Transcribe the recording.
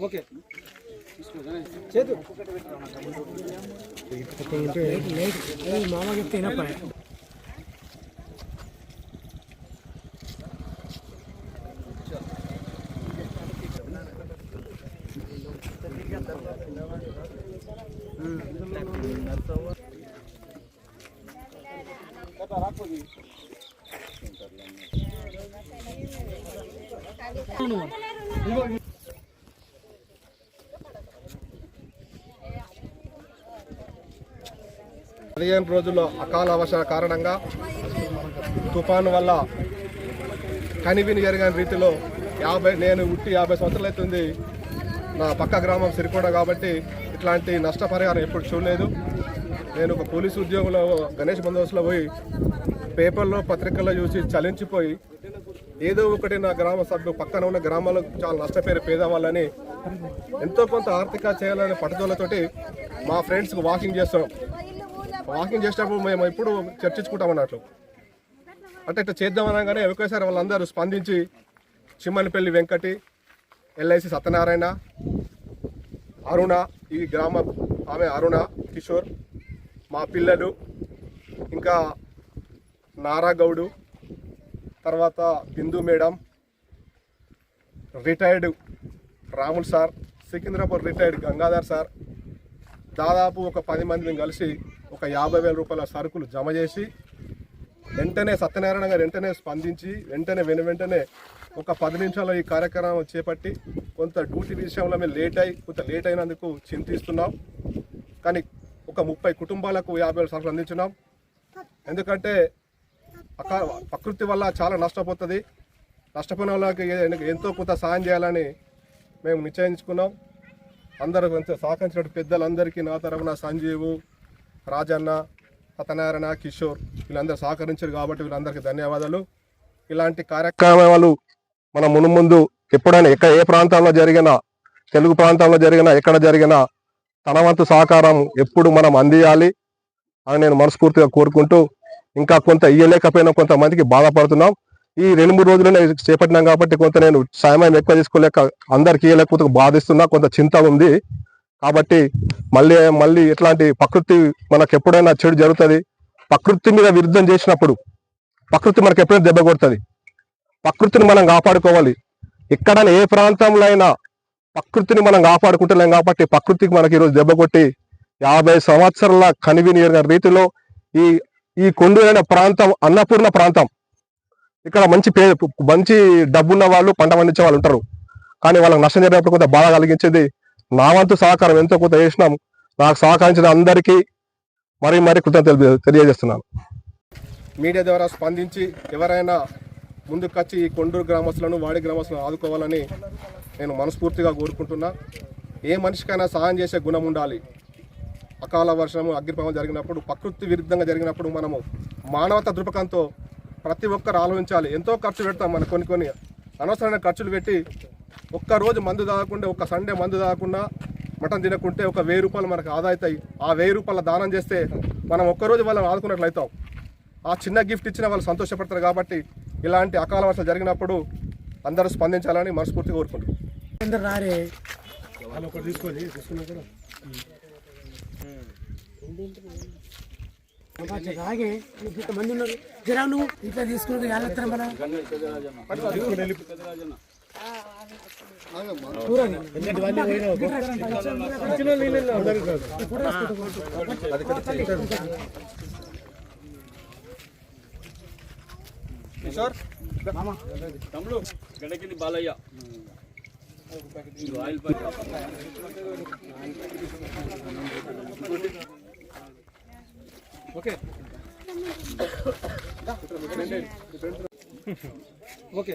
Okay. చేతు. మామ చెప్తే రాకపోయి పదిహేను రోజుల్లో అకాల వర్షాల కారణంగా తుఫాను వల్ల కనివిని ఎరగని రీతిలో యాభై నేను ఉట్టి యాభై సంవత్సరాలు అవుతుంది. నా పక్క గ్రామం సిరికొండ కాబట్టి ఇట్లాంటి నష్టపరిహారం ఎప్పుడు చూడలేదు. నేను ఒక పోలీసు ఉద్యోగంలో గణేష్ బందోబస్తులో పోయి పేపర్లో పత్రికల్లో చూసి చలించిపోయి ఏదో ఒకటి నా గ్రామ సభ్యులు పక్కన ఉన్న గ్రామాలకు చాలా నష్టపోయారు పేదవాళ్ళని ఎంతో కొంత ఆర్థిక చేయాలనే పట్టుదలతోటి మా ఫ్రెండ్స్కి వాకింగ్ చేస్తాం వాకింగ్ చేసేటప్పుడు మేము ఎప్పుడు చర్చించుకుంటాం అన్నట్లు అంటే ఇట్లా చేద్దాం అనగానే ఒకేసారి వాళ్ళందరూ స్పందించి చిమ్మనిపల్లి వెంకటి ఎల్ఐసి సత్యనారాయణ అరుణ ఈ గ్రామ ఆమె అరుణ కిషోర్ మా పిల్లలు ఇంకా నారాగౌడు తర్వాత Bindu madam retired Ramul sir Secunderabad retired Gangadhar sir దాదాపు ఒక పది మందిని కలిసి ఒక యాభై వేల రూపాయల సరుకులు జమ చేసి వెంటనే సత్యనారాయణ గారు వెంటనే స్పందించి వెంటనే వెను వెంటనే ఒక పది నిమిషాల్లో ఈ కార్యక్రమం చేపట్టి కొంత డ్యూటీ విషయంలో మేము లేట్ అయి కొంత లేట్ అయినందుకు చింతిస్తున్నాం. కానీ ఒక ముప్పై కుటుంబాలకు యాభై వేల సరుకులు అందించున్నాం. ఎందుకంటే ప్రకృతి వల్ల చాలా నష్టపోతుంది. నష్టపోయిన వాళ్ళకి ఎంతో కొంత సాయం చేయాలని మేము నిశ్చయించుకున్నాం. అందరూ కొంచెం సహకరించినట్టు పెద్దలందరికీ నా తరఫున సంజీవు రాజన్న సత్యనారాయణ కిషోర్ వీళ్ళందరూ సహకరించారు కాబట్టి వీళ్ళందరికీ ధన్యవాదాలు. ఇలాంటి కార్యక్రమాలు మన మునుముందు ఎప్పుడైనా ఎక్కడ ఏ ప్రాంతంలో జరిగినా తెలుగు ప్రాంతంలో జరిగినా ఎక్కడ జరిగినా తన వంతు సహకారం ఎప్పుడు మనం అందియాలి అని నేను మనస్ఫూర్తిగా కోరుకుంటూ ఇంకా కొంత ఇయ్యలేకపోయినా కొంతమందికి బాధపడుతున్నాం. ఈ రెండు మూడు రోజులనే చేపట్టినాం కాబట్టి కొంత నేను సమయం ఎక్కువ తీసుకోలేక అందరికి ఇయ్యలేకపోతే బాధిస్తున్నా కొంత చింత ఉంది. కాబట్టి మళ్ళీ మళ్ళీ ఇట్లాంటి ప్రకృతి మనకు ఎప్పుడైనా చెడు జరుగుతుంది. ప్రకృతి మీద విరుద్ధం చేసినప్పుడు ప్రకృతి మనకు ఎప్పుడైనా దెబ్బ కొడుతుంది. ప్రకృతిని మనం కాపాడుకోవాలి. ఎక్కడైనా ఏ ప్రాంతంలో అయినా ప్రకృతిని మనం కాపాడుకుంటలేం కాబట్టి ప్రకృతికి మనకి ఈరోజు దెబ్బ కొట్టి యాభై సంవత్సరాల కనివిని రీతిలో ఈ ఈ కొండైన ప్రాంతం అన్నపూర్ణ ప్రాంతం. ఇక్కడ మంచి పే మంచి డబ్బున్న వాళ్ళు పంట పండించే వాళ్ళు ఉంటారు. కానీ వాళ్ళకి నష్టం జరిగినప్పుడు కొంత బాధ కలిగించేది నా వంతు సహకారం ఎంతో కొంత చేసినాం. నాకు సహకరించిన అందరికీ మరీ మరీ కృతజ్ఞతలు తెలియజేస్తున్నాను. మీడియా ద్వారా స్పందించి ఎవరైనా ముందుకొచ్చి ఈ కొండూరు గ్రామస్తులను వాడి గ్రామస్తులను ఆదుకోవాలని నేను మనస్ఫూర్తిగా కోరుకుంటున్నా. ఏ మనిషికైనా సహాయం చేసే గుణం ఉండాలి. అకాల వర్షము అగ్నిప్రమాదం జరిగినప్పుడు ప్రకృతి విరుద్ధంగా జరిగినప్పుడు మనము మానవత దృపకంతో ప్రతి ఒక్కరు ఆలోచించాలి. ఎంతో ఖర్చు పెడతాం మన కొన్ని కొన్ని అనవసరమైన ఖర్చులు పెట్టి ఒక్క రోజు మందు తాగకుండా ఒక సండే మందు తాగకుండా మటన్ తినకుంటే ఒక వెయ్యి రూపాయలు మనకు ఆదా అవుతాయి ఆ వెయ్యి రూపాయల దానం చేస్తే మనం ఒక్కరోజు వాళ్ళని ఆదుకున్నట్లు అవుతాం. ఆ చిన్న గిఫ్ట్ ఇచ్చిన వాళ్ళు సంతోషపడతారు కాబట్టి ఇలాంటి అకాల వర్షాలు జరిగినప్పుడు అందరూ స్పందించాలని మనస్ఫూర్తిగా కోరుకుంటున్నాం. అందరు రారే. అబ్బా, రాగే ఇంత మంది ఉన్నారు. జరా నువ్వు ఇట్లా తీసుకుని వెళ్ళొస్తాను మన కిషోర్? తమ్ముడు గడకింది బాలయ్య. ఆయిల్. ఓకే. ఓకే.